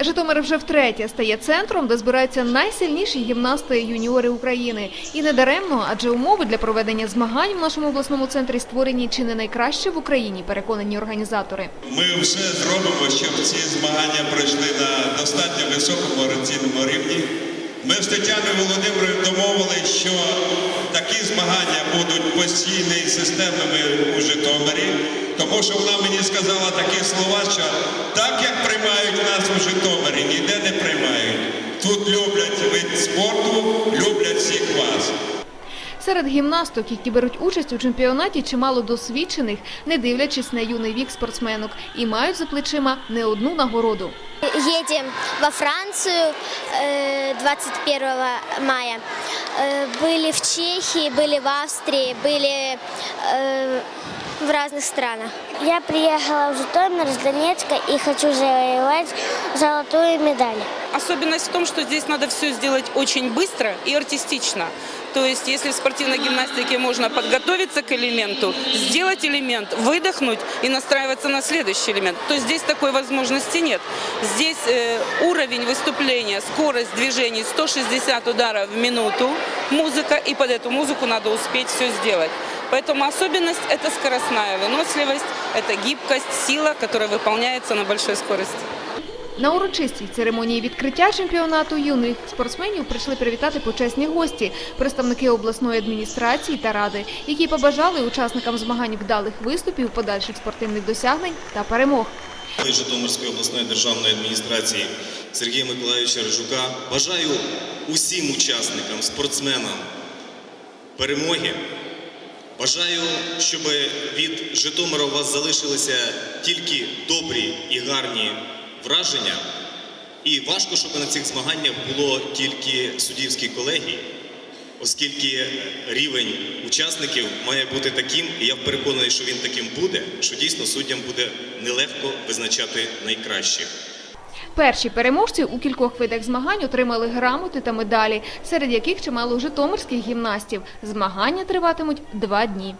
Житомир вже втретє стає центром, де збираються найсильніші гімнасти юніори України. І не даремно, адже умови для проведення змагань в нашому обласному центрі створені чи не найкраще в Україні, переконані організатори. Ми все зробимо, щоб ці змагання пройшли на достатньо високому оцінному рівні. Ми з Тетяною Володимирою домовились, що такі змагання будуть постійно і системними у Житомирі, тому що вона мені сказала такі слова, що так як приймають нас у Житомирі, ніде не приймають. Тут люблять вид спорту, люблять всіх вас. Серед гімнасток, які беруть участь у чемпіонаті, чимало досвідчених, не дивлячись на юний вік спортсменок, і мають за плечима не одну нагороду. Едем во Францию э, 21 мая. Э, Были в Чехии, были в Австрии, были э, в разных странах. Я приехала в Житомир с Донецка и хочу завоевать золотую медаль. Особенность в том, что здесь надо все сделать очень быстро и артистично. То есть, если в спортивной гимнастике можно подготовиться к элементу, сделать элемент, выдохнуть и настраиваться на следующий элемент, то здесь такой возможности нет. Здесь э, уровень выступления, скорость движений 160 ударов в минуту, музыка, и под эту музыку надо успеть все сделать. Поэтому особенность – это скоростная выносливость, это гибкость, сила, которая выполняется на большой скорости. На урочистій церемонії відкриття чемпіонату юних спортсменів прийшли привітати почесні гості, представники обласної адміністрації та ради, які побажали учасникам змагань вдалих виступів, подальших спортивних досягнень та перемог. Житомирської обласної державної адміністрації Сергія Миколаївича Рижука бажаю усім учасникам, спортсменам перемоги. Бажаю, щоб від Житомира у вас залишилися тільки добрі і гарні враження. І важко, щоб на цих змаганнях було тільки суддівські колегії, оскільки рівень учасників має бути таким, і я переконаний, що він таким буде, що дійсно суддям буде нелегко визначати найкращих. Перші переможці у кількох видах змагань отримали грамоти та медалі, серед яких чимало житомирських гімнастів. Змагання триватимуть два дні.